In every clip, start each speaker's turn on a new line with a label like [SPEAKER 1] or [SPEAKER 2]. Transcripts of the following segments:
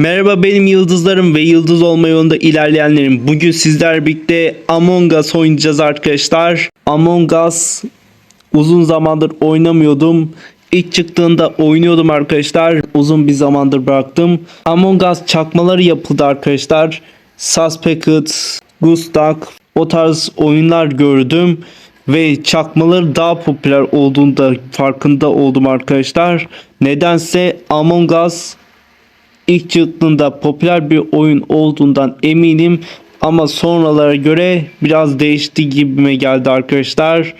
[SPEAKER 1] Merhaba benim yıldızlarım ve yıldız olma yolunda ilerleyenlerim. Bugün sizler birlikte Among Us oynayacağız arkadaşlar. Among Us uzun zamandır oynamıyordum. İlk çıktığında oynuyordum arkadaşlar. Uzun bir zamandır bıraktım. Among Us çakmaları yapıldı arkadaşlar. Suspected, Gustak o tarz oyunlar gördüm. Ve çakmaları daha popüler olduğunda farkında oldum arkadaşlar. Nedense Among Us ilk çıktığında popüler bir oyun olduğundan eminim ama sonralara göre biraz değişti gibime geldi arkadaşlar.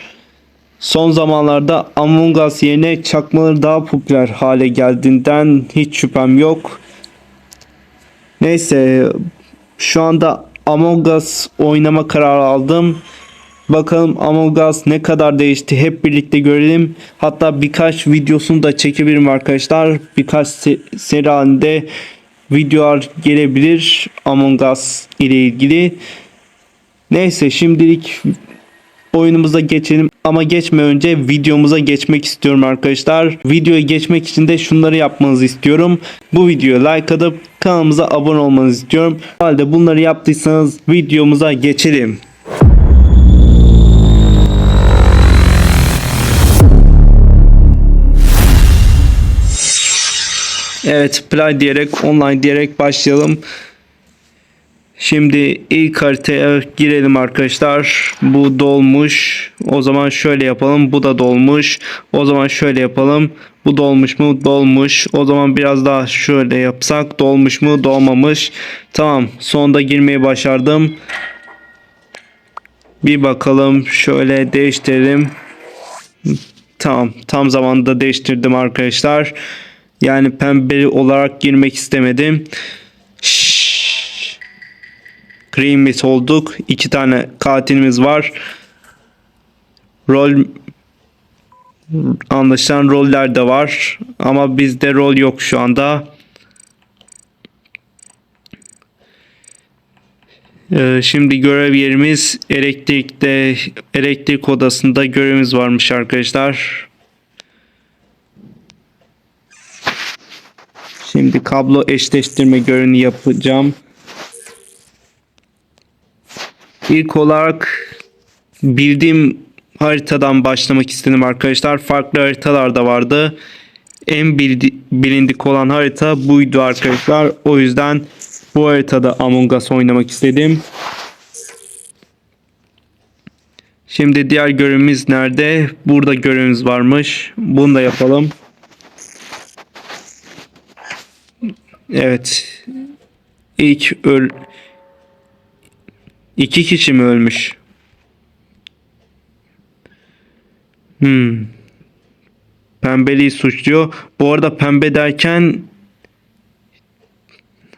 [SPEAKER 1] Son zamanlarda Among Us yerine çakmaları daha popüler hale geldiğinden hiç şüphem yok. Neyse şu anda Among Us oynama kararı aldım. Bakalım Among Us ne kadar değişti hep birlikte görelim. Hatta birkaç videosunu da çekebilirim arkadaşlar. Birkaç se- seri halinde videolar gelebilir Among Us ile ilgili. Neyse şimdilik oyunumuza geçelim ama geçme önce videomuza geçmek istiyorum arkadaşlar. Videoya geçmek için de şunları yapmanızı istiyorum. Bu videoya like atıp kanalımıza abone olmanızı istiyorum. Halde bunları yaptıysanız videomuza geçelim. Evet play diyerek online diyerek başlayalım. Şimdi ilk haritaya girelim arkadaşlar. Bu dolmuş. O zaman şöyle yapalım. Bu da dolmuş. O zaman şöyle yapalım. Bu dolmuş mu? Dolmuş. O zaman biraz daha şöyle yapsak. Dolmuş mu? Dolmamış. Tamam. Sonunda girmeyi başardım. Bir bakalım. Şöyle değiştirelim. Tamam. Tam zamanda değiştirdim arkadaşlar. Yani pembe olarak girmek istemedim. Şşş. Creamit olduk. İki tane katilimiz var. Rol anlaşılan roller de var. Ama bizde rol yok şu anda. Ee, şimdi görev yerimiz elektrikte elektrik odasında görevimiz varmış arkadaşlar. Şimdi kablo eşleştirme görevini yapacağım. İlk olarak bildiğim haritadan başlamak istedim arkadaşlar. Farklı haritalar da vardı. En bildi- bilindik olan harita buydu arkadaşlar. O yüzden bu haritada Among Us oynamak istedim. Şimdi diğer görevimiz nerede? Burada görevimiz varmış. Bunu da yapalım. Evet. İlk öl İki kişi mi ölmüş? Hmm. Pembeliği suçluyor. Bu arada pembe derken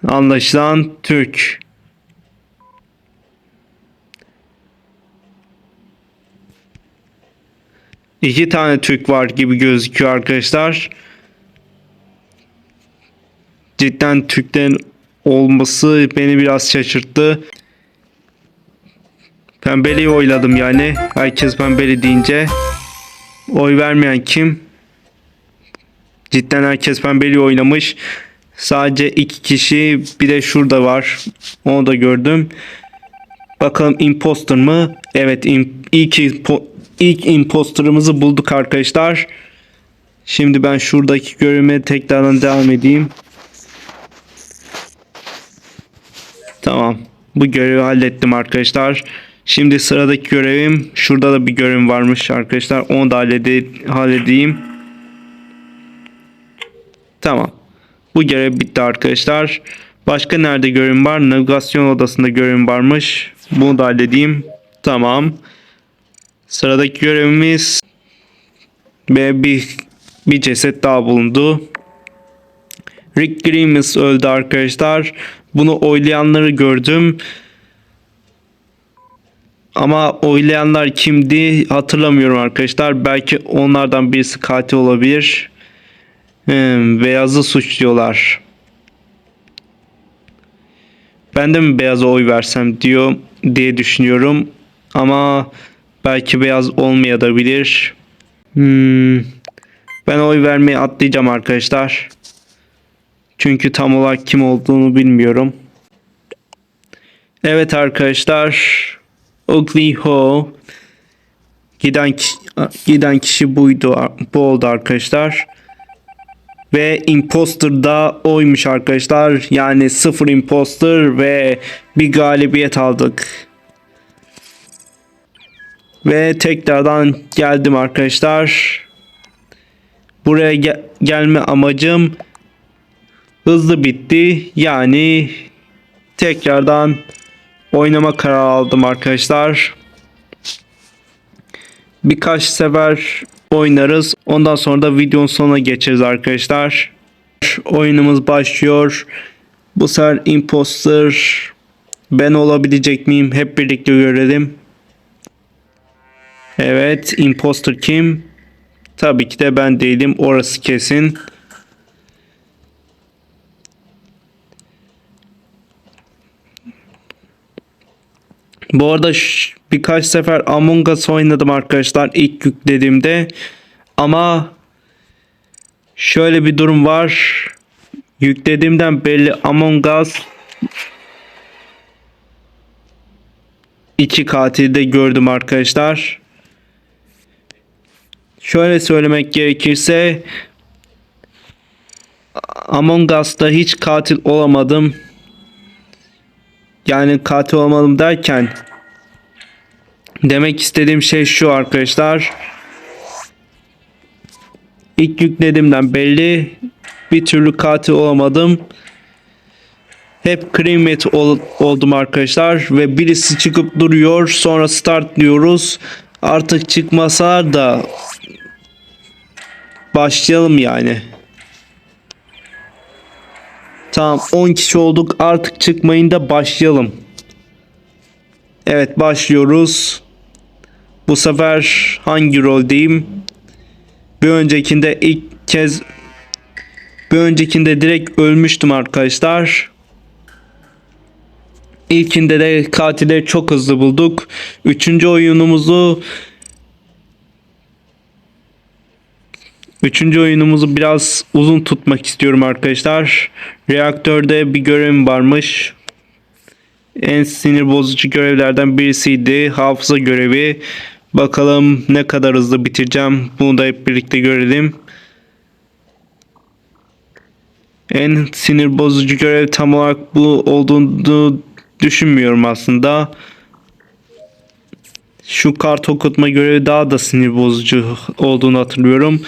[SPEAKER 1] anlaşılan Türk. İki tane Türk var gibi gözüküyor arkadaşlar. Cidden Türklerin olması beni biraz şaşırttı. Pembeliği oyladım yani. Herkes pembeli deyince. Oy vermeyen kim? Cidden herkes pembeli oynamış. Sadece iki kişi bir de şurada var. Onu da gördüm. Bakalım imposter mı? Evet ilk, impo- ilk imposterımızı bulduk arkadaşlar. Şimdi ben şuradaki görevime tekrardan devam edeyim. Tamam. Bu görevi hallettim arkadaşlar. Şimdi sıradaki görevim şurada da bir görevim varmış arkadaşlar. Onu da hallede- halledeyim. Tamam. Bu görev bitti arkadaşlar. Başka nerede görevim var? Navigasyon odasında görevim varmış. Bunu da halledeyim. Tamam. Sıradaki görevimiz ve bir bir ceset daha bulundu. Rick Grimes öldü arkadaşlar. Bunu oylayanları gördüm. Ama oylayanlar kimdi hatırlamıyorum arkadaşlar. Belki onlardan birisi katil olabilir. Hmm, beyazı suçluyorlar. Ben de mi beyaza oy versem diyor diye düşünüyorum. Ama belki beyaz olmayabilir. Hmm, ben oy vermeye atlayacağım arkadaşlar. Çünkü tam olarak kim olduğunu bilmiyorum. Evet arkadaşlar. Ugly Ho giden kişi, giden kişi buydu. Bu oldu arkadaşlar. Ve imposter da oymuş arkadaşlar. Yani sıfır imposter ve bir galibiyet aldık. Ve tekrardan geldim arkadaşlar. Buraya ge- gelme amacım hızlı bitti. Yani tekrardan oynama kararı aldım arkadaşlar. Birkaç sefer oynarız. Ondan sonra da videonun sonuna geçeriz arkadaşlar. Oyunumuz başlıyor. Bu sefer imposter ben olabilecek miyim? Hep birlikte görelim. Evet, imposter kim? Tabii ki de ben değilim. Orası kesin. Bu arada birkaç sefer Among Us oynadım arkadaşlar ilk yüklediğimde. Ama şöyle bir durum var. Yüklediğimden belli Among Us iki katilde gördüm arkadaşlar. Şöyle söylemek gerekirse Among Us'ta hiç katil olamadım. Yani katil olmadım derken demek istediğim şey şu arkadaşlar. İlk yüklediğimden belli bir türlü katil olamadım. Hep crewmate ol- oldum arkadaşlar ve birisi çıkıp duruyor sonra start diyoruz. Artık çıkmasa da başlayalım yani. Tamam 10 kişi olduk artık çıkmayın da başlayalım. Evet başlıyoruz. Bu sefer hangi roldeyim? Bir öncekinde ilk kez bir öncekinde direkt ölmüştüm arkadaşlar. İlkinde de katili çok hızlı bulduk. Üçüncü oyunumuzu Üçüncü oyunumuzu biraz uzun tutmak istiyorum arkadaşlar. Reaktörde bir görevim varmış. En sinir bozucu görevlerden birisiydi. Hafıza görevi. Bakalım ne kadar hızlı bitireceğim. Bunu da hep birlikte görelim. En sinir bozucu görev tam olarak bu olduğunu düşünmüyorum aslında. Şu kart okutma görevi daha da sinir bozucu olduğunu hatırlıyorum.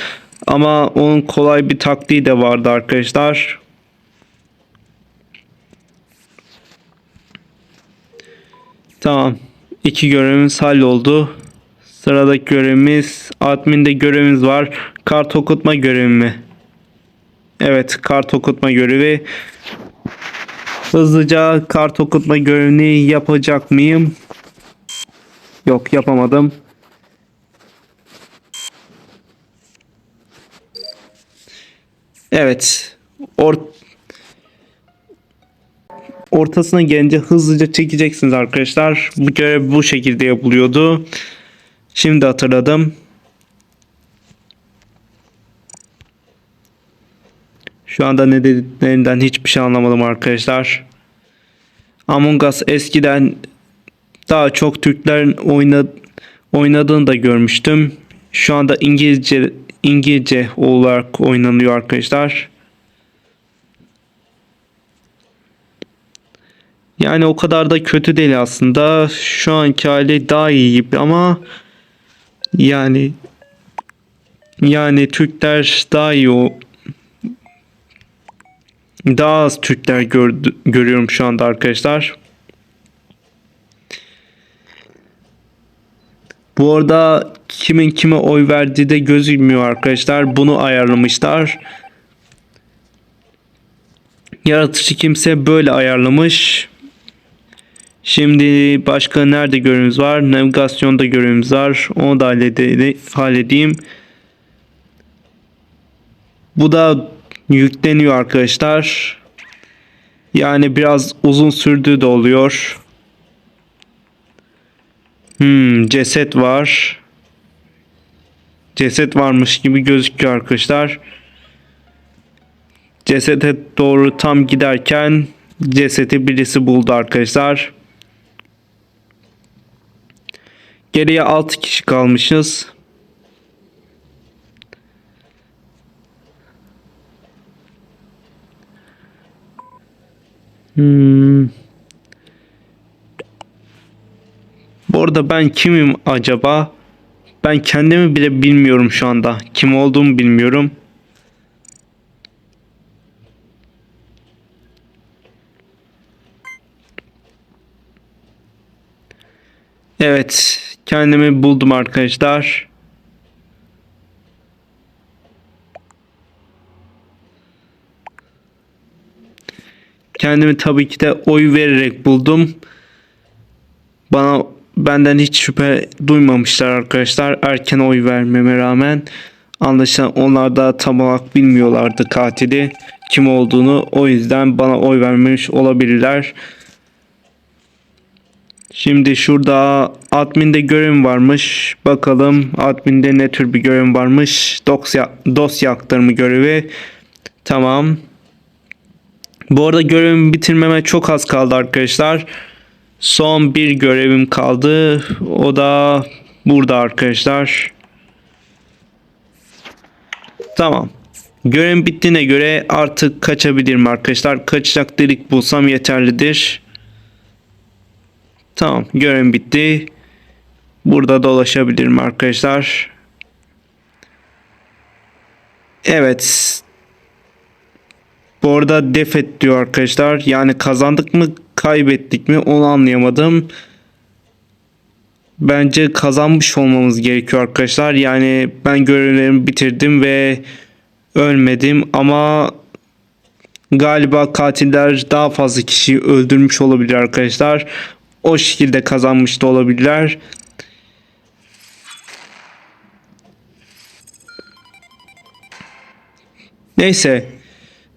[SPEAKER 1] Ama onun kolay bir taktiği de vardı arkadaşlar. Tamam. İki görevimiz halloldu. Sıradaki görevimiz adminde görevimiz var. Kart okutma görevi mi? Evet kart okutma görevi. Hızlıca kart okutma görevini yapacak mıyım? Yok yapamadım. Evet. Or ortasına gelince hızlıca çekeceksiniz arkadaşlar. Bu görev bu şekilde yapılıyordu. Şimdi hatırladım. Şu anda ne dediklerinden hiçbir şey anlamadım arkadaşlar. Among Us eskiden daha çok Türklerin oyna, oynadığını da görmüştüm. Şu anda İngilizce İngilizce olarak oynanıyor arkadaşlar. Yani o kadar da kötü değil aslında. Şu anki hali daha iyi gibi ama yani yani Türkler daha iyi o daha az Türkler gördü, görüyorum şu anda arkadaşlar. Bu arada kimin kime oy verdiği de gözükmüyor arkadaşlar. Bunu ayarlamışlar. Yaratıcı kimse böyle ayarlamış. Şimdi başka nerede görevimiz var? Navigasyonda görevimiz var. Onu da hallede- halledeyim. Bu da yükleniyor arkadaşlar. Yani biraz uzun sürdüğü de oluyor. Hmm, ceset var. Ceset varmış gibi gözüküyor arkadaşlar. Cesete doğru tam giderken cesedi birisi buldu arkadaşlar. Geriye 6 kişi kalmışız. Hmm. Bu arada ben kimim acaba? Ben kendimi bile bilmiyorum şu anda. Kim olduğumu bilmiyorum. Evet, kendimi buldum arkadaşlar. Kendimi tabii ki de oy vererek buldum. Bana benden hiç şüphe duymamışlar arkadaşlar. Erken oy vermeme rağmen anlaşılan onlar da tam olarak bilmiyorlardı katili kim olduğunu. O yüzden bana oy vermemiş olabilirler. Şimdi şurada adminde görevim varmış. Bakalım adminde ne tür bir görev varmış. Dosya, dosya aktarımı görevi. Tamam. Bu arada görevimi bitirmeme çok az kaldı arkadaşlar. Son bir görevim kaldı. O da burada arkadaşlar. Tamam. Görevim bittiğine göre artık kaçabilirim arkadaşlar. Kaçacak delik bulsam yeterlidir. Tamam görevim bitti. Burada dolaşabilirim arkadaşlar. Evet. Bu arada defet diyor arkadaşlar. Yani kazandık mı kaybettik mi onu anlayamadım. Bence kazanmış olmamız gerekiyor arkadaşlar. Yani ben görevlerimi bitirdim ve ölmedim ama galiba katiller daha fazla kişiyi öldürmüş olabilir arkadaşlar. O şekilde kazanmış da olabilirler. Neyse.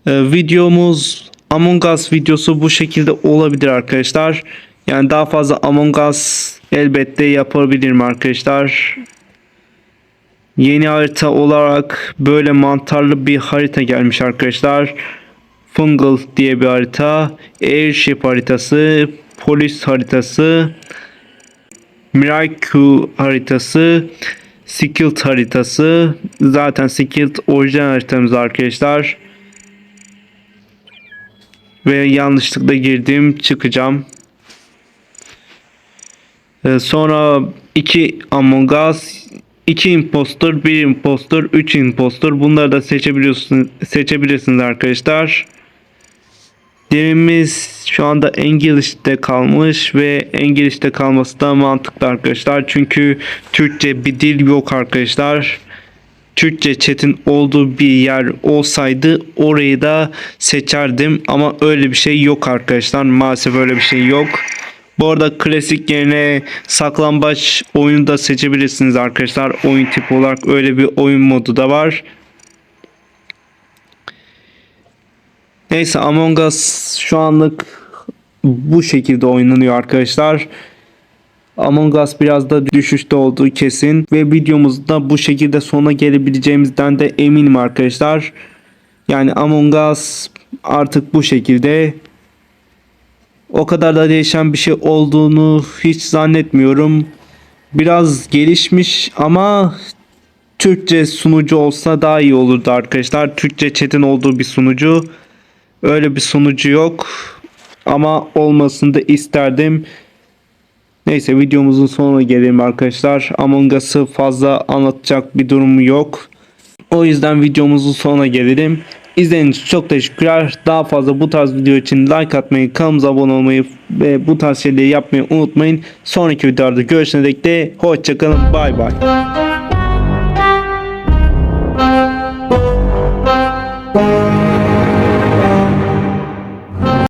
[SPEAKER 1] Ee, videomuz Among Us videosu bu şekilde olabilir arkadaşlar. Yani daha fazla Among Us elbette yapabilirim arkadaşlar. Yeni harita olarak böyle mantarlı bir harita gelmiş arkadaşlar. Fungal diye bir harita. Airship haritası. Polis haritası. Miracle haritası. Skilled haritası. Zaten Skilled orijinal haritamız arkadaşlar. Ve yanlışlıkla girdim çıkacağım. Ee, sonra iki Among Us, iki impostor, bir impostor, üç impostor. Bunları da seçebiliyorsunuz, seçebilirsiniz arkadaşlar. Derimiz şu anda İngilizce kalmış ve İngilizce kalması da mantıklı arkadaşlar. Çünkü Türkçe bir dil yok arkadaşlar. Türkçe chat'in olduğu bir yer olsaydı orayı da seçerdim ama öyle bir şey yok arkadaşlar. Maalesef öyle bir şey yok. Bu arada klasik yerine saklambaç oyunu da seçebilirsiniz arkadaşlar. Oyun tipi olarak öyle bir oyun modu da var. Neyse Among Us şu anlık bu şekilde oynanıyor arkadaşlar. Among Us biraz da düşüşte olduğu kesin ve videomuzda bu şekilde sona gelebileceğimizden de eminim arkadaşlar. Yani Among Us artık bu şekilde o kadar da değişen bir şey olduğunu hiç zannetmiyorum. Biraz gelişmiş ama Türkçe sunucu olsa daha iyi olurdu arkadaşlar. Türkçe chat'in olduğu bir sunucu. Öyle bir sunucu yok. Ama olmasını da isterdim. Neyse videomuzun sonuna gelelim arkadaşlar. Among Us'ı fazla anlatacak bir durumu yok. O yüzden videomuzun sonuna gelelim. İzlediğiniz için çok teşekkürler. Daha fazla bu tarz video için like atmayı, kanalımıza abone olmayı ve bu tarz şeyleri yapmayı unutmayın. Sonraki videolarda görüşene dek de hoşçakalın. Bay bay.